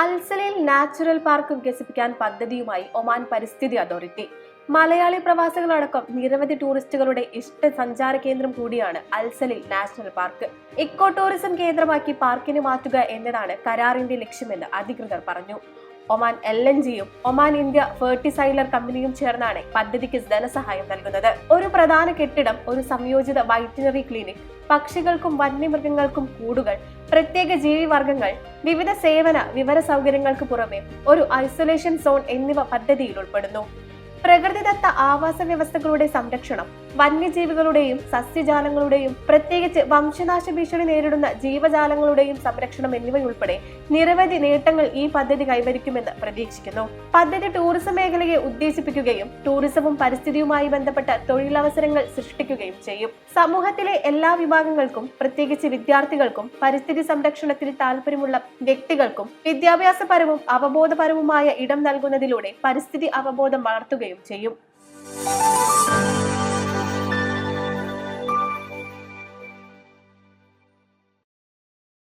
അൽസലയിൽ natural park വികസിപ്പിക്കാൻ പദ്ധതിയുമായി Oman പരിസ്ഥിതി അതോറിറ്റി. മലയാളി പ്രവാസികളടക്കം നിരവധി ടൂറിസ്റ്റുകളുടെ ഇഷ്ട സഞ്ചാര കേന്ദ്രം കൂടിയാണ് Al Saleel national park. Eco tourism കേന്ദ്രമാക്കി പാർക്കിനെ മാറ്റുക എന്നതാണ് കരാറിന്റെ ലക്ഷ്യമെന്ന് അധികൃതർ പറഞ്ഞു. ഒമാൻ എൽ എൻ ജിയും ഒമാൻ ഇന്ത്യ ഫെർട്ടിസൈലർ കമ്പനിയും ചേർന്നാണ് പദ്ധതിക്ക് ധനസഹായം നൽകുന്നത്. ഒരു പ്രധാന കെട്ടിടം ഒരു സംയോജിത വൈറ്റിനറി ക്ലിനിക് പക്ഷികൾക്കും വന്യമൃഗങ്ങൾക്കും കൂടുകൾ പ്രത്യേക ജീവിവർഗങ്ങൾ വിവിധ സേവന വിവര സൗകര്യങ്ങൾക്ക് പുറമെ ഒരു ഐസൊലേഷൻ സോൺ എന്നിവ പദ്ധതിയിൽ ഉൾപ്പെടുന്നു. പ്രകൃതിദത്ത ആവാസ വ്യവസ്ഥകളുടെ സംരക്ഷണം വന്യജീവികളുടെയും സസ്യജാലങ്ങളുടെയും പ്രത്യേകിച്ച് വംശനാശ ഭീഷണി നേരിടുന്ന ജീവജാലങ്ങളുടെയും സംരക്ഷണം എന്നിവയുൾപ്പെടെ നിരവധി നേട്ടങ്ങൾ ഈ പദ്ധതി കൈവരിക്കുമെന്ന് പ്രതീക്ഷിക്കുന്നു. പദ്ധതി ടൂറിസം മേഖലയെ ഉദ്ദേശിപ്പിക്കുകയും ടൂറിസവും പരിസ്ഥിതിയുമായി ബന്ധപ്പെട്ട തൊഴിലവസരങ്ങൾ സൃഷ്ടിക്കുകയും ചെയ്യും. സമൂഹത്തിലെ എല്ലാ വിഭാഗങ്ങൾക്കും പ്രത്യേകിച്ച് വിദ്യാർത്ഥികൾക്കും പരിസ്ഥിതി സംരക്ഷണത്തിൽ താല്പര്യമുള്ള വ്യക്തികൾക്കും വിദ്യാഭ്യാസപരവും അവബോധപരവുമായ ഇടം നൽകുന്നതിലൂടെ പരിസ്ഥിതി അവബോധം വളർത്തുകയും ചെയ്യും.